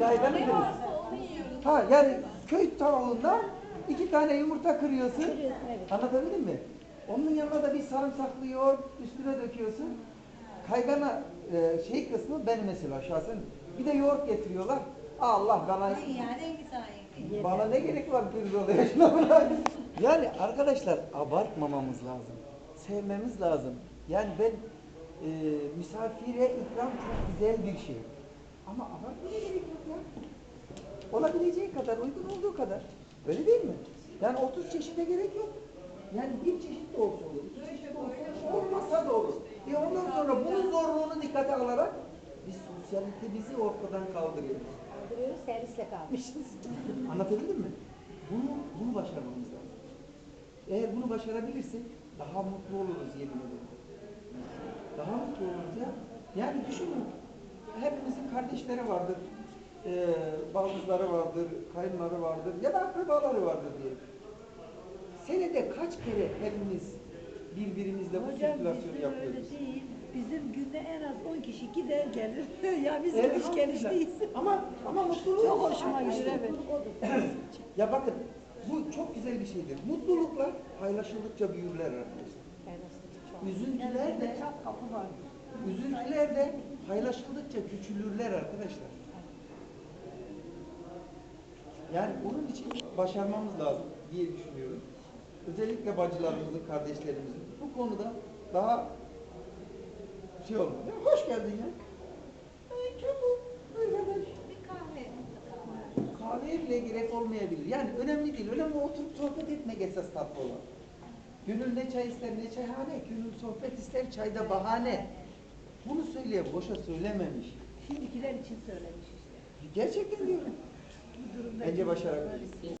Varsa onu yiyoruz. Ha yani köy tavuğundan iki tane yumurta kırıyorsun. Kırıyorsun, evet. Anlatabildim mi? Onun yanına da bir sarımsaklı yoğurt üstüne döküyorsun. Kaygana e, şey kısmı ben mesela şahsen bir de yoğurt getiriyorlar. Allah bana bana ne gerek var şuna bırak. Yani arkadaşlar abartmamamız lazım. Sevmemiz lazım. Yani ben e, misafire ikram çok güzel bir şey. Ama abartmaya gerek yok. Olabileceği kadar, uygun olduğu kadar. Öyle değil mi? Yani 30 çeşide gerek yok. Yani bir çeşit de olsa olur, iki çeşit de olsa olur, olmasa da olur. E ondan sonra bunun zorluğunu dikkate alarak biz sosyalitemizi ortadan kaldırıyoruz. Kaldırıyoruz, servisle kalmışız. Anlatabildim mi? Bunu, bunu başarmamız lazım. Eğer bunu başarabilirsek daha mutlu oluruz yemin ederim. Daha mutlu oluruz ya. Yani düşünün, hepimizin kardeşleri vardır, ee, baldızları vardır, kayınları vardır ya da akrabaları vardır diye. Senede kaç kere hepimiz birbirimizle bu Hocam sirkülasyonu bizim yapıyoruz? öyle değil. Bizim günde en az 10 kişi gider gelir. ya bizim Evet, iş gelişteyiz. Ama ama mutluluk Çok hoşuma gidiyor evet. Ya bakın bu çok güzel bir şeydir. Mutluluklar paylaşıldıkça büyürler arkadaşlar. Üzüntüler de Çok kapı var. üzüntüler de paylaşıldıkça küçülürler arkadaşlar. Yani bunun için başarmamız lazım diye düşünüyorum. Özellikle bacılarımızın, kardeşlerimizin bu konuda daha şey olmalı. Ya hoş geldin ya. Ay, kim bu? Arkadaş. Bir kahve. Kahveye bile gerek olmayabilir. Yani önemli değil. Önemli oturup sohbet etmek esas tatlı olan. Gönül ne çay ister ne çayhane. Gönül sohbet ister çayda bahane. Bunu söyleye boşa söylememiş. Şimdikiler için söylemiş işte. Gerçekten diyorum. Bence başarabiliriz.